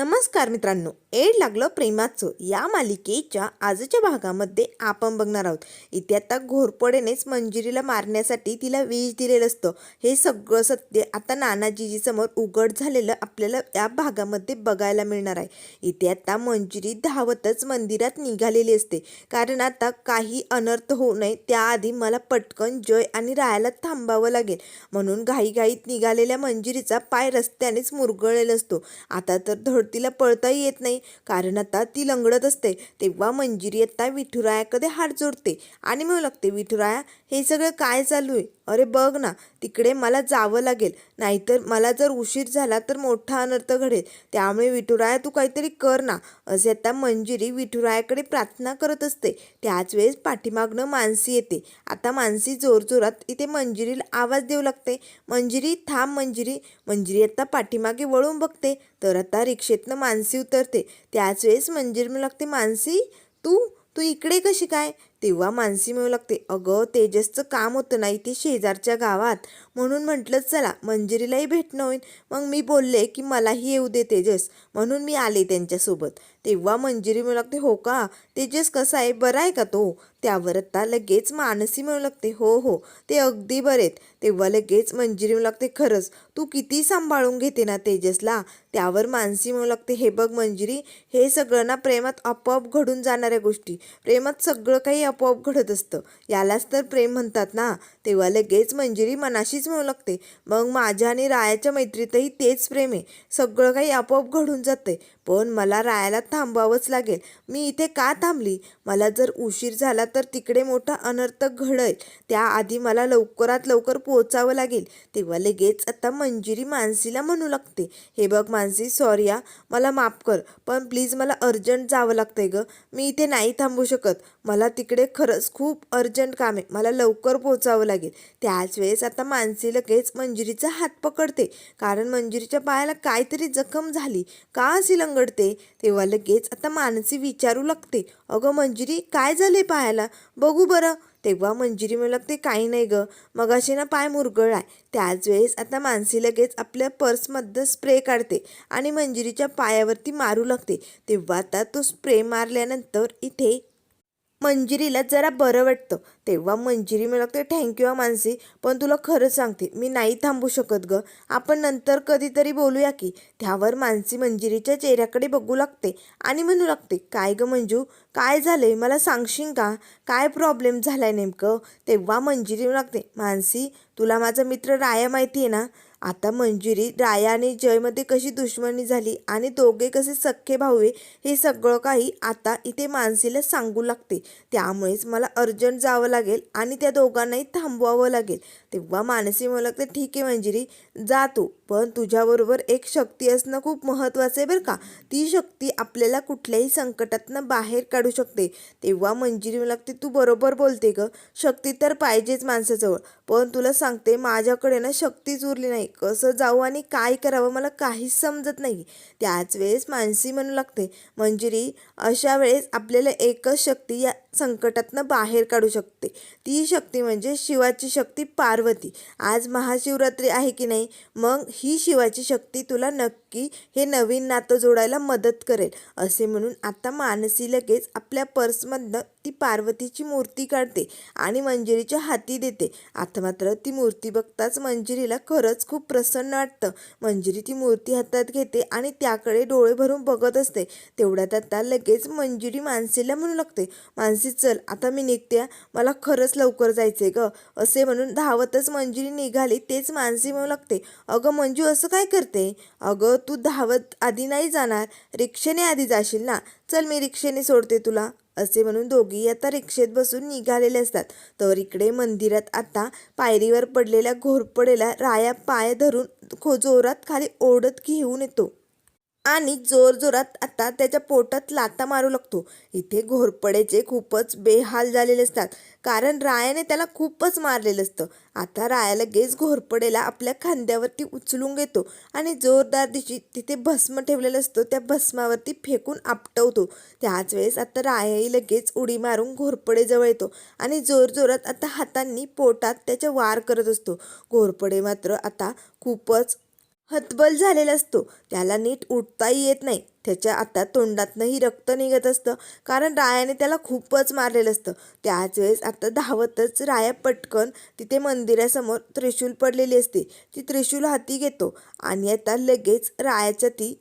नमस्कार मित्रांनो एड लागलं प्रेमाचं. या मालिकेच्या आजच्या भागामध्ये आपण बघणार आहोत. इथे आता घोरपडेनेच मंजिरीला मारण्यासाठी तिला विष दिलेलं असतं. हे सगळं सत्य आता नानाजीजी समोर उघड झालेलं आपल्याला या भागामध्ये बघायला मिळणार आहे. इथे आता मंजिरी धावतच मंदिरात निघालेली असते. कारण आता काही अनर्थ होऊ नये त्याआधी मला पटकन जय आणि रायाला थांबावं लागेल. म्हणून घाईघाईत निघालेल्या मंजिरीचा पाय रस्त्यानेच मुरगळलेला असतो. आता तर धड तिला पळताही येत नाही. कारण आता ती लंगडत असते. तेव्हा मंजिरी आता विठुरायाकडे हात जोडते. आणि म्हणू लागते विठुराया हे सगळं काय चालू आहे? अरे बघ ना तिकडे मला जावं लागेल. नाहीतर मला जर उशीर झाला तर मोठा अनर्थ घडेल. त्यामुळे विठुराया तू काहीतरी कर ना. असे आता मंजिरी विठुरायाकडे प्रार्थना करत असते. त्याच वेळेस पाठीमागनं मानसी येते. आता मानसी जोरजोरात इथे मंजिरीला आवाज देऊ लागते. मंजिरी थांब मंजिरी. मंजिरी आता पाठीमागे वळून बघते. तर आता रिक्षेतनं मानसी उतरते. त्याच वेळेस मंजिरी म्हणू लागते मानसी तू? तू इकडे कशी काय? तेव्हा मानसी मिळू लागते अगं तेजसचं काम होतं नाही ते शेजारच्या गावात. म्हणून म्हटलं चला मंजिरीलाही भेटणं होईल. मग मी बोलले की मलाही येऊ दे तेजस. म्हणून मी आले त्यांच्यासोबत. तेव्हा मंजिरी म्हणू लागते हो का? तेजस कसा आहे? बरा आहे का तो? त्यावर आता लगेच मानसी मिळू लागते हो हो. ते अगदी बरेत तेव्हा लगेच मंजिरी म्हणू लागते खरंच तू किती सांभाळून घेते ना तेजसला? त्यावर मानसी मिळू लागते हे बघ मंजिरी हे सगळं ना प्रेमात आपोआप घडून जाणाऱ्या गोष्टी. प्रेमात सगळं काही आपोआप घडत असतं. यालाच तर प्रेम म्हणतात ना? तेव्हा लगेच मंजिरी मनाशीच म्हणू लागते. मग माझ्या आणि रायाच्या मैत्रीतही तेच प्रेम आहे. सगळं काही आपोआप घडून जाते पण मला रायाला थांबवावंच लागेल. मी इथे का थांबली? मला जर उशीर झाला तर तिकडे मोठा अनर्थ घडेल त्याआधी मला लवकरात लवकर पोहोचावं लागेल. तेव्हा लगेच आता मंजिरी मानसीला म्हणू लागते. हे बघ मानसी सॉरी या मला माफ कर पण प्लीज मला अर्जंट जावं लागतंय गं. मी इथे नाही थांबू शकत. मला तिकडे खरंच खूप अर्जंट काम आहे. मला लवकर पोहोचावं लागेल. त्याच वेळेस आता मानसी लगेच मंजिरीचा हात पकडते. कारण मंजिरीच्या पायाला काहीतरी जखम झाली. का अशी घडते तेव्हा लगेच आता मानसी विचारू लागते अगं मंजिरी काय झाले पायाला बघू बरं. तेव्हा मंजिरी मला लागते काही नाही गं मगाशी ना पाय मुरगळलाय. त्याच वेळेस आता मानसी लगेच आपल्या पर्समधनं स्प्रे काढते आणि मंजिरीच्या पायावरती मारू लागते. तेव्हा आता तो स्प्रे मारल्यानंतर इथे मंजिरीला जरा बरं वाटतं. तेव्हा मंजिरी मला लागते थँक्यू हा मानसी पण तुला खरं सांगते मी नाही थांबू शकत ग. आपण नंतर कधीतरी बोलूया की. त्यावर मानसी मंजिरीच्या चेहऱ्याकडे बघू लागते आणि म्हणू लागते काय ग मंजू काय झालंय? मला सांगशील का? काय प्रॉब्लेम झालाय नेमकं? तेव्हा मंजिरी म्हणू लागते मानसी तुला माझा मित्र राया माहिती आहे ना? आता मंजिरी राया आणि जयमध्ये कशी दुश्मनी झाली आणि दोघे कसे सख्खे भाऊ हे सगळं काही आता इथे मानसीला सांगू लागते. त्यामुळेच मला अर्जंट जावं लागेल आणि त्या दोघांनाही थांबवावं लागेल. तेव्हा मानसी मला लागते ठीक आहे मंजिरी जा तू. पण तुझ्याबरोबर एक शक्ती असणं खूप महत्त्वाचं आहे बरं का. ती शक्ती आपल्याला कुठल्याही संकटातनं बाहेर काढू शकते. तेव्हा मंजिरी मला लागते तू बरोबर बोलते ग. शक्ती तर पाहिजेच माणसाजवळ. पण तुला सांगते माझ्याकडे ना शक्तीच उरली नाही. कसं जाऊ आणि काय करावं मला काहीच समजत नाही. त्याच वेळेस मानसी म्हणू लागते मंजिरी अशा वेळेस आपल्याला एकच शक्ती या संकटातनं बाहेर काढू शकते. ती शक्ती म्हणजे शिवाची शक्ती पार्वती. आज महाशिवरात्री आहे की नाही मग ही शिवाची शक्ती तुला नक्की हे नवीन नातं जोडायला मदत करेल असे म्हणून आता मानसी लगेच आपल्या पर्समधनं ती पार्वतीची मूर्ती काढते आणि मंजिरीच्या हाती देते. आता मात्र ती मूर्ती बघताच मंजिरीला खरंच खूप प्रसन्न वाटतं. मंजिरी ती मूर्ती हातात घेते आणि त्याकडे डोळे भरून बघत असते. तेवढ्यात आता लगेच मंजिरी मानसीला म्हणू लागते मानसी चल आता मी निघते मला खरंच लवकर जायचंय ग. असे म्हणून धावतच मंजिरी निघाली. तेच मानसी म्हणू लागते अगं मंजू असं काय करते? अगं तू धावत आधी नाही जाणार. रिक्षेने आधी जाशील ना. चल मी रिक्षेने सोडते तुला. असे म्हणून दोघी आता रिक्षेत बसून निघालेले असतात. तर इकडे मंदिरात आता पायरीवर पडलेल्या घोरपडेला राया पाय धरून खो जोरात खाली ओढत घेऊन येतो. आणि जोरजोरात आता त्याच्या पोटात लाता मारू लागतो. इथे घोरपडेचे खूपच बेहाल झालेले असतात. कारण रायाने त्याला खूपच मारलेलं असतं. आता राया लगेच घोरपडेला आपल्या खांद्यावरती उचलून घेतो आणि जोरदार दिशी तिथे भस्म ठेवलेलं असतं. त्या भस्मावरती फेकून आपटवतो. त्याच वेळेस आता रायाही लगेच उडी मारून घोरपडेजवळ येतो आणि जोरजोरात आता हातांनी पोटात त्याच्या वार करत असतो. घोरपडे मात्र आता खूपच हतबल झालेला असतो. त्याला नीट उठताही येत नाही. त्याच्या आता तोंडातनंही रक्त निघत असतं. कारण रायाने त्याला खूपच मारलेलं असतं. त्याच वेळेस आता धावतच राया पटकन तिथे मंदिरासमोर त्रिशूल पडलेली असते. ती त्रिशूल हाती घेतो आणि आता लगेच रायाच्या ती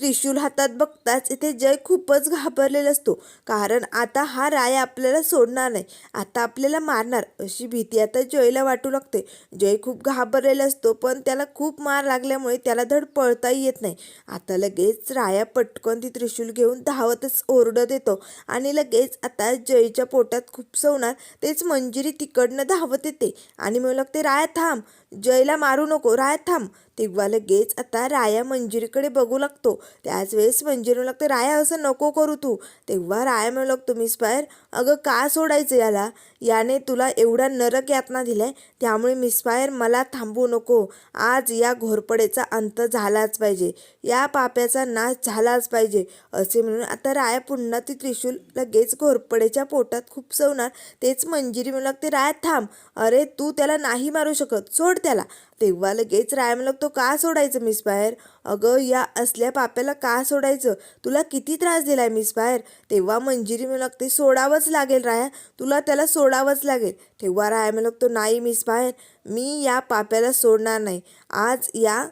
त्रिशूल हातात बघताच इथे जय खूपच घाबरलेला असतो. कारण आता हा राय आपल्याला सोडणार नाही. आता आपल्याला मारणार. अशी भीती आता जयला वाटू लागते. जय खूप घाबरलेला असतो पण त्याला खूप मार लागल्यामुळे त्याला धड पळताही येत नाही. आता लगेच राया पटकन ती त्रिशूल घेऊन धावतच ओरडत येतो. आणि लगेच आता जयच्या पोटात खूप सवणार तेच मंजिरी तिकडनं धावत येते. आणि म्हणू लागते राया थांब. जयला मारू नको. राया थांब. तेव्हा लगेच आता राया मंजिरीकडे बघू लागतो. त्याच वेळेस मंजिरी म्हणू लागते राया असं नको करू तू. तेव्हा राया म्हणू लागतो मिस बाहेर अगं का सोडायचं याला? याने तुला एवढा नरक यातना दिलाय त्यामुळे मिसफायर मला थांबू नको. आज या घोरपडेचा अंत झालाच पाहिजे. या पाप्याचा नाश झालाच पाहिजे असे म्हणून आता राया पुन्हा ती त्रिशूल लगेच घोरपडेच्या पोटात खूप सवणार तेच मंजिरी म्हणू लागते राया थांब. अरे तू त्याला नाही मारू शकत. सोड त्याला. तेव्हा लगेच राया म्हणू लागतो का सोडायचं मिसफायर अगं या असल्या पाप्याला का सोडायचं? तुला किती त्रास दिलाय मिस बाहेर? तेव्हा मंजिरी म्हणू लागते सोडावंच लागेल राया. तुला त्याला सोडावंच लागेल. तेव्हा राया म्हणू लागतो नाही मिस बाहेर. मी या पाप्याला सोडणार नाही. आज या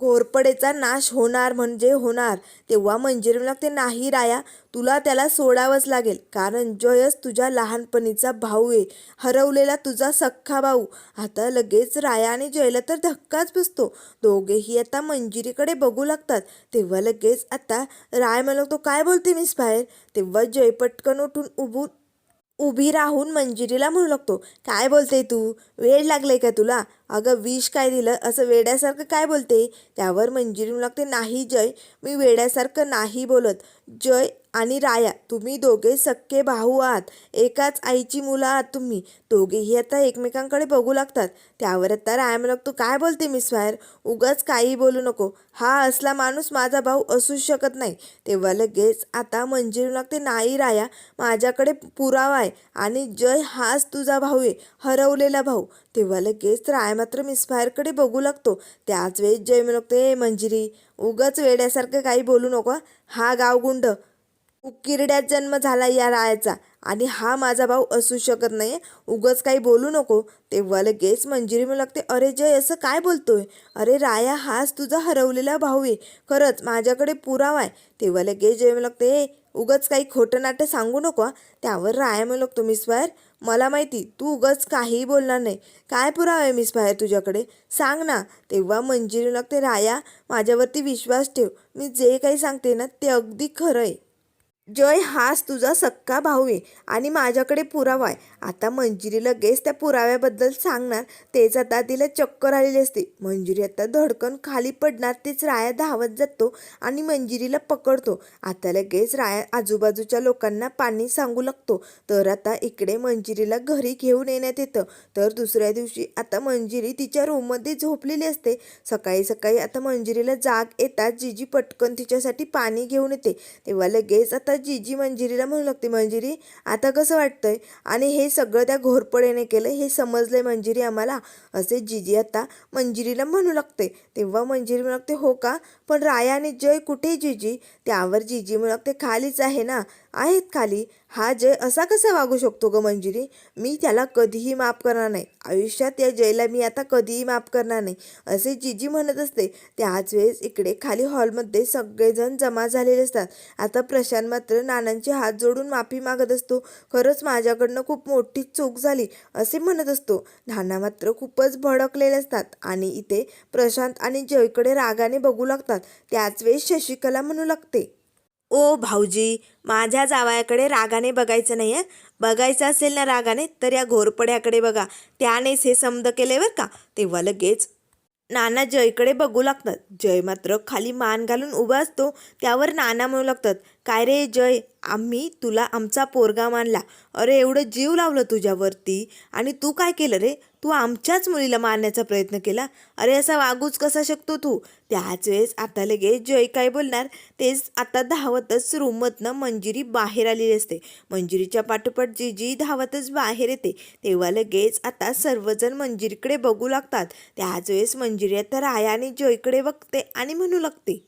घोरपडेचा नाश होणार म्हणजे होणार. तेव्हा मंजिरी लागते नाही राया तुला त्याला सोडावंच लागेल. कारण जयस तुझ्या लहानपणीचा भाऊ आहे. हरवलेला तुझा सख्खा भाऊ. आता लगेच राया आणि जयला तर धक्काच बसतो. दोघेही आता मंजिरीकडे बघू लागतात. तेव्हा लगेच आता राय म्हणतो काय बोलते मिस बाहेर? तेव्हा जय पटकन उठून उभून उभी राहून मंजिरीला म्हणू लागतो. काय बोलते तू? वेळ लागलाय का तुला? अगं विष काय दिलं? असं वेड्यासारखं काय बोलते त्यावर मंजिरी म्हणू लागते नाही जय मी वेड्यासारखं नाही बोलत. जय आणि राया तुम्ही दोघे सख्खे भाऊ आहात. एकाच आईची मुलं आहात तुम्ही. दोघेही आता एकमेकांकडे बघू लागतात. त्यावर आता राया म्हणत तू काय बोलते मिस फायर? उगाच काही बोलू नको. हा असला माणूस माझा भाऊ असूच शकत नाही. तेव्हा लगेच आता मंजिरी लागते नाही राया. माझ्याकडे पुरावा आहे. आणि जय हाच तुझा भाऊ आहे. हरवलेला भाऊ. तेव्हा लगेच राय मात्र मिसफायरकडे बघू लागतो. त्याच वेळेस जय म्हणते मंजिरी उगाच वेड्यासारखं काही बोलू नको हा गावगुंड. उकिरड्यात जन्म झाला या रायाचा. आणि हा माझा भाऊ असू शकत नाही उगाच काही बोलू नको. तेव्हा लगेच मंजिरी म्हणू लागते. अरे जय असं काय बोलतोय? अरे राया हाच तुझा हरवलेला भाऊ आहे. खरंच माझ्याकडे पुरावा आहे. तेव्हा लगेच जय म्हणू लागते. हे उगाच काही खोटं नाटं सांगू नको त्यावर राया म्हणू लागतो मिस बाहेर मला माहिती तू उगाच काहीही बोलणार नाही. काय पुरावा आहे मिस बाहेर तुझ्याकडे? सांग ना. तेव्हा मंजिरी लागते राया माझ्यावरती विश्वास ठेव. मी जे काही सांगते ना ते अगदी खरं आहे. जय हाच तुझा सक्का भाऊ आहे आणि माझ्याकडे पुरावा आहे. आता मंजिरी लगेच त्या पुराव्याबद्दल सांगणार. तेच आता तिला चक्कर आलेली असते. मंजिरी आता धडकन खाली पडणार तेच राया धावत जातो आणि मंजिरीला पकडतो. आता लगेच राया आजूबाजूच्या लोकांना पाणी सांगू लागतो. तर आता इकडे मंजिरीला घरी घेऊन येण्यात येतं. तर दुसऱ्या दिवशी आता मंजिरी तिच्या रूममध्ये झोपलेली असते. सकाळी सकाळी आता मंजिरीला जाग येतात जिजी पटकन तिच्यासाठी पाणी घेऊन येते. तेव्हा लगेच आता जिजी मंजिरीला म्हणू लागते मंजिरी आता कसं वाटतंय? आणि हे सगळं त्या घोरपडेने केलं हे समजलंय मंजिरी आम्हाला. असे जिजी आता मंजिरीला म्हणू लागते. तेव्हा मंजिरी म्हणू लागते हो का? पण राया आणि जय कुठे जिजी? त्यावर जिजी म्हणू लागते खालीच आहे ना? आहेत खाली. हा जय असा कसा वागू शकतो ग मंजिरी? मी त्याला कधीही माफ करणार नाही. आयुष्यात या जयला मी आता कधीही माफ करणार नाही. असे जिजी म्हणत असते. त्याच वेळेस इकडे खाली हॉलमध्ये सगळेजण जमा झालेले असतात. आता प्रशांत मात्र नानांचे हात जोडून माफी मागत असतो. खरंच माझ्याकडनं खूप मोठी चूक झाली असे म्हणत असतो. नाना मात्र खूपच भडकलेले असतात आणि इथे प्रशांत आणि जयकडे रागाने बघू लागतात. त्याच वेळेस शशिकला म्हणू लागते ओ भाऊजी माझ्या जावयाकडे रागाने बघायचं नाही आहे बघायचं असेल ना रागाने तर या घोरपड्याकडे बघा. त्यानेच हे समद केले बरं का? तेव्हा लगेच नाना जयकडे बघू लागतात. जय मात्र खाली मान घालून उभा असतो. त्यावर नाना म्हणू लागतात काय रे जय आम्ही तुला आमचा पोरगा मानला. अरे एवढं जीव लावलं तुझ्यावरती. आणि तू काय केलं रे? तू आमच्याच मुलीला मारण्याचा प्रयत्न केला? अरे असा वागूच कसा शकतो तू? त्याच वेळेस आता लगेच जय काय बोलणार? तेच आता धावतच रूममधनं मंजिरी बाहेर आलेली असते. मंजिरीच्या पाठोपाठ जी जी धावतच बाहेर येते. तेव्हा लगेच आता सर्वजण मंजिरीकडे बघू लागतात. त्याच वेळेस मंजिरी आता राया आणि जयकडे बघते आणि म्हणू लागते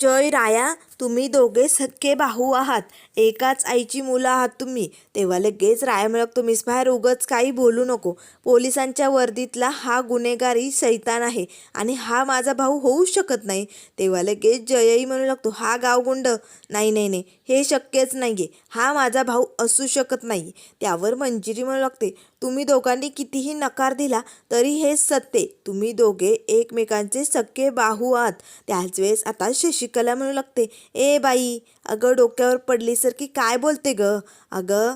जय राया तुम्ही दोघे सख्खे भाऊ आहात. एकाच आईची मुलं आहात तुम्ही. तेव्हा लगेच रायमळक तुम्हीच बाहेर उगच काही बोलू नको. पोलिसांच्या वर्दीतला हा गुन्हेगारी सैतान आहे आणि हा माझा भाऊ होऊच शकत नाही. तेव्हा लगेच जयही म्हणू लागतो हा गावगुंड. नाही नाही नाही हे शक्यच नाही आहे हा माझा भाऊ असू शकत नाही. त्यावर मंजिरी म्हणू लागते तुम्ही दोघांनी कितीही नकार दिला तरी हे सत्य तुम्ही दोघे एकमेकांचे सख्खे बाहू आहात. त्याच वेळेस आता शशिकला म्हणू लागते ए बाई अगं डोक्यावर पडलीसारखी काय बोलते ग? अगं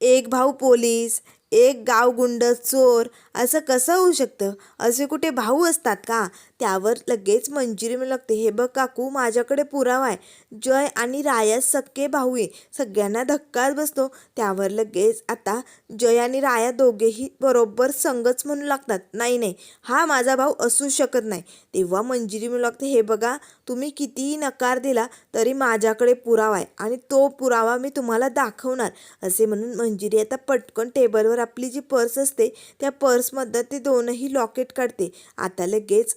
एक भाऊ पोलीस एक गावगुंड चोर असं कसं होऊ शकतं? असे कुठे भाऊ असतात का? त्यावर लगेच मंजिरी म्हणू लागते. हे बघ काकू माझ्याकडे पुरावा आहे. जय आणि राया सक्के भाऊ आहे. सगळ्यांना धक्काच बसतो. त्यावर लगेच आता जय आणि राया दोघेही बरोबर संगच म्हणू लागतात. नाही नाही. हा माझा भाऊ असू शकत नाही. तेव्हा मंजिरी म्हणू लागते. हे बघा तुम्ही कितीही नकार दिला तरी माझ्याकडे पुरावा आहे आणि तो पुरावा मी तुम्हाला दाखवणार. असे म्हणून मंजिरी आता पटकन टेबलवर आपली जी पर्स असते त्या पर्समधनं ते दोनही लॉकेट काढते. आता लगेच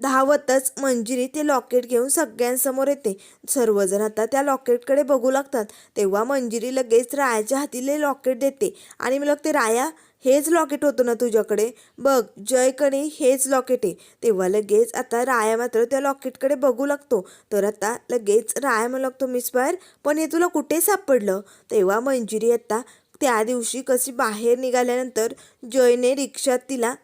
धावतच मंजिरी ते लॉकेट घेऊन सगळ्यांसमोर येते. सर्वजण आता त्या लॉकेटकडे बघू लागतात. तेव्हा मंजिरी लगेच रायाच्या हातीले लॉकेट देते. आणि मग ते राया हेच लॉकेट होतं ना तुझ्याकडे? बघ जयकडे हेच लॉकेट आहे. तेव्हा लगेच आता राया मात्र त्या लॉकेटकडे बघू लागतो. तर आता लगेच राया म्हणू लागतो मिस बाहेर पण हे तुला कुठे सापडलं? तेव्हा मंजिरी आता त्या दिवशी कशी बाहेर निघाल्यानंतर जयने रिक्षात तिला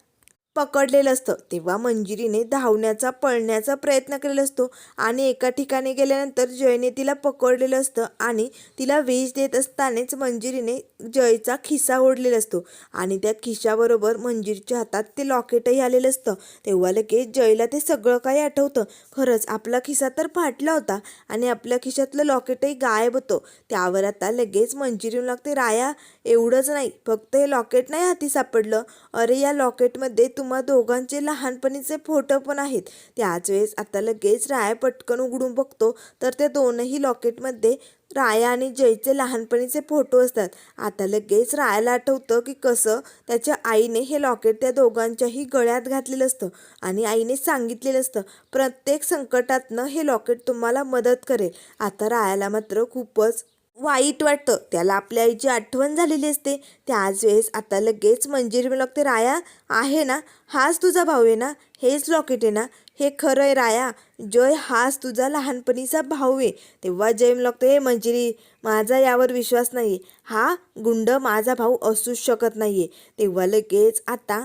पकडलेलं असतं. तेव्हा मंजिरीने धावण्याचा पळण्याचा प्रयत्न केलेला असतो आणि एका ठिकाणी गेल्यानंतर जयने तिला पकडलेलं असतं आणि तिला विष देत असतानाच मंजिरीने जयचा खिसा ओढलेला असतो आणि त्या खिशाबरोबर मंजिरीच्या हातात ते लॉकेटही आलेलं असतं. तेव्हा लगेच जयला ते सगळं काही आठवतं. खरंच आपला खिसा तर फाटला होता आणि आपल्या खिशातलं लॉकेटही गायब होतं. त्यावर आता लगेच मंजिरी लागते राया एवढंच नाही. फक्त हे लॉकेट नाही हाती सापडलं. अरे या लॉकेटमध्ये तुम्हा दोघांचे लहानपणीचे फोटो पण आहेत. त्याच वेळेस आता लगेच राया पटकन उघडून बघतो तर त्या दोनही लॉकेटमध्ये राया आणि जयचे लहानपणीचे फोटो असतात. आता लगेच रायाला आठवतं की कसं त्याच्या आईने हे लॉकेट त्या दोघांच्याही गळ्यात घातलेलं असतं आणि आईने सांगितलेलं असतं प्रत्येक संकटातनं हे लॉकेट तुम्हाला मदत करेल. आता रायाला मात्र खूपच वाईट वाटतं. त्याला आपल्या आईची आठवण झालेली असते. त्याच वेळेस आता लगेच मंजिरी लागते राया आहे ना? हाच तुझा भाऊ आहे ना? हेच लॉकेट आहे ना? हे खरं आहे राया. जय हाच तुझा लहानपणीचा भाऊ आहे. तेव्हा जय लागतो हे मंजिरी माझा यावर विश्वास नाही हा गुंड माझा भाऊ असूच शकत नाही आहे तेव्हा लगेच आता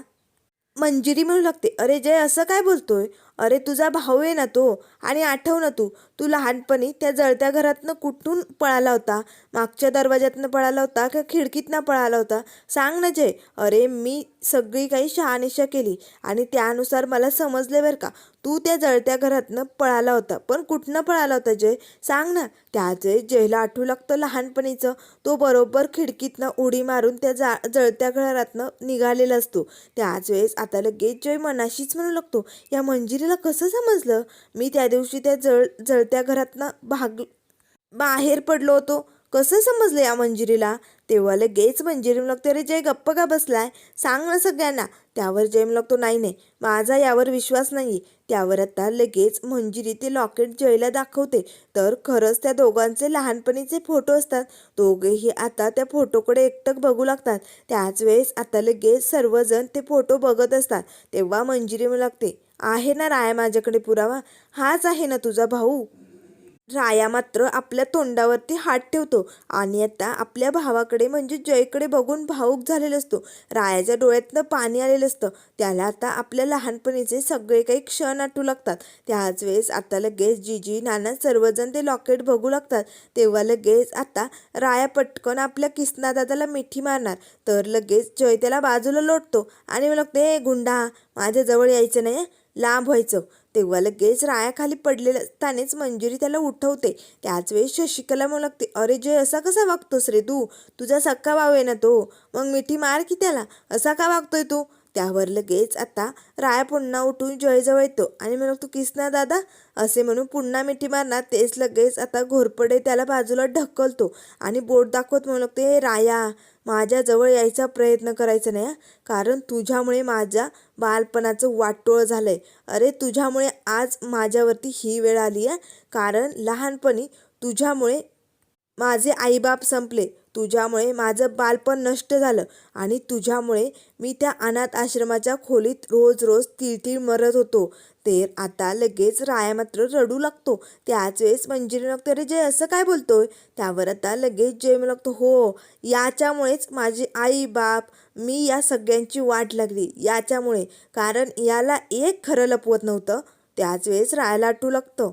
मंजिरी म्हणू लागते. अरे जय असं काय बोलतोय? अरे तुझा भाऊ आहे ना तो आणि आठव ना तू. तू लहानपणी त्या जळत्या घरातनं कुठून पळाला होता? मागच्या दरवाज्यातनं पळाला होता का खिडकीतनं पळाला होता? सांग ना जय. अरे मी सगळी काही शहानिशा केली आणि त्यानुसार मला समजले बरं का. तू त्या जळत्या घरातनं पळाला होता पण कुठनं पळाला होता जय? सांग ना. त्या जय जयला आठवू लागतं लहानपणीचं. तो बरोबर खिडकीतनं उडी मारून त्या जा जळत्या घरातनं निघालेला असतो. त्याच वेळेस आता लगेच जय मनाशीच म्हणू लागतो. या मंजिरी आपल्याला कसं समजलं? मी त्या दिवशी त्या जळ जळत्या घरातनं भाग बाहेर पडलो होतो. कसं समजलं या मंजिरीला? तेव्हा लगेच मंजिरी लागतो अरे जय गप्प का बसलाय. सांग ना सगळ्यांना. त्यावर जय तो नाही नाही. माझा यावर विश्वास नाही त्यावर आता लगेच मंजिरी ते लॉकेट जयला दाखवते. तर खरंच त्या दोघांचे लहानपणीचे फोटो असतात. दोघेही आता त्या फोटोकडे एकटक बघू लागतात. त्याच वेळेस आता लगेच सर्वजण ते फोटो बघत असतात. तेव्हा मंजिरी म्हणू लागते आहे ना राया माझ्याकडे पुरावा? हाच आहे ना तुझा भाऊ. राया मात्र आपल्या तोंडावरती हात ठेवतो आणि आता आपल्या भावाकडे म्हणजे जयकडे बघून भाऊक झालेला असतो. रायाच्या डोळ्यातनं पाणी आलेलं असतं. त्याला आता आपल्या लहानपणीचे सगळे काही क्षण आठवू लागतात. त्याच वेळेस आता लगेच जीजी नाना सर्वजण ते लॉकेट बघू लागतात. तेव्हा लगेच आता राया पटकन आपल्या किसना दादाला मिठी मारणार. तर लगेच जय त्याला बाजूला लोटतो आणि मग ते गुंडा माझ्याजवळ यायचं नाही लांब व्हायचं. तेव्हा लगेच रायाखाली पडलेलं असतानेच मंजुरी त्याला उठवते. त्याच वेळेस शशिकला म्हणू लागते अरे जय असा कसा वागतोस रे तू? तुझा सक्का भाव आहे ना तो? मग मिठी मार की त्याला. असा का वागतोय तू? त्यावर लगेच आता राया पुन्हा उठून जयजवळ येतो आणि म्हणून तू किसना दादा? असे म्हणून पुन्हा मिठी मारणार. तेच लगेच आता घोरपडे त्याला बाजूला ढकलतो आणि बोट दाखवत म्हणू लागतो हे राया माझ्याजवळ यायचा प्रयत्न करायचा नाही कारण तुझ्यामुळे माझ्या बालपणाचं वाटोळ झालं आहे अरे तुझ्यामुळे आज माझ्यावरती ही वेळ आली आहे कारण लहानपणी तुझ्यामुळे माझे आईबाप संपले. तुझ्यामुळे माझं बालपण नष्ट झालं आणि तुझ्यामुळे मी त्या अनाथ आश्रमाच्या खोलीत रोज रोज तिळतिळ मरत होतो. तेर आता लगेच राया मात्र रडू लागतो. त्याच वेळेस मंजिरी लागतो अरे जय असं काय बोलतोय? त्यावर आता लगेच जय म्हणू लागतो हो याच्यामुळेच माझी आई बाप मी या सगळ्यांची वाट लागली. याच्यामुळे कारण याला एक खरं लपवत नव्हतं. त्याच वेळेस रायाला आटू लागतं.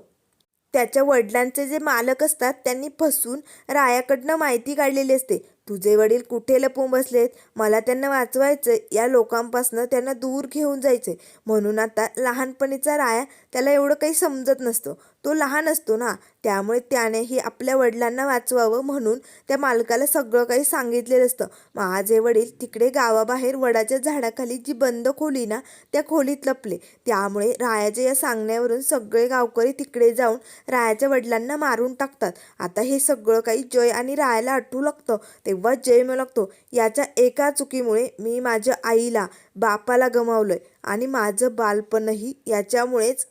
त्याच्या वडिलांचे जे मालक असतात त्यांनी फसून रायाकडनं माहिती काढलेली असते. तुझे वडील कुठे लपून बसलेत? मला त्यांना वाचवायचं या लोकांपासनं त्यांना दूर घेऊन जायचे म्हणून आता लहानपणीचा राया त्याला एवढं काही समजत नसतं. तो लहान असतो ना त्यामुळे त्यानेही आपल्या वडिलांना वाचवावं म्हणून त्या मालकाला सगळं काही सांगितलेलं असतं. माझे वडील तिकडे गावाबाहेर वडाच्या झाडाखाली जी बंद खोली ना त्या खोलीत लपले. त्यामुळे रायाच्या या सांगण्यावरून सगळे गावकरी तिकडे जाऊन रायाच्या वडिलांना मारून टाकतात. आता हे सगळं काही जय आणि रायाला आठवू लागतं. तेव्हा जय म्हणू लागतो याच्या एका चुकीमुळे मी माझ्या आईला बापाला गमावलंय आणि माझं बालपणही याच्यामुळेच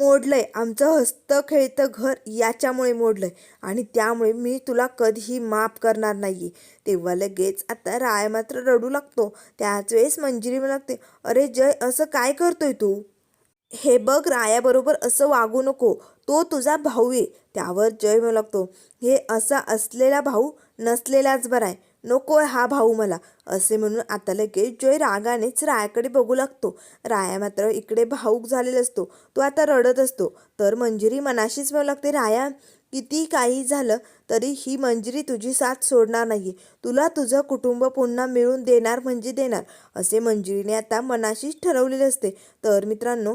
मोडलंय. आमचं हस्त खेळतं घर याच्यामुळे मोडलंय. आणि त्यामुळे मी तुला कधीही माफ करणार नाही तेव्हा लगेच आता राय मात्र रडू लागतो. त्याच वेळेस मंजिरी म्हणू लागते अरे जय असं काय करतोय तू? हे बघ रायाबरोबर असं वागू नको तो तुझा भाऊ आहे. त्यावर जय म्हणू लागतो हे असा असलेला भाऊ नसलेलाच बरा आहे. नको हा भाऊ मला असे म्हणून आता लगेच जय रागानेच रायाकडे बघू लागतो. राया मात्र इकडे भाऊक झालेला असतो. तो आता रडत असतो. तर मंजिरी मनाशीच म्हणू लागते राया किती काही झालं तरी ही मंजिरी तुझी साथ सोडणार नाही. तुला तुझं कुटुंब पुन्हा मिळून देणार म्हणजे देणार. असे मंजिरीने आता मनाशीच ठरवलेले असते. तर मित्रांनो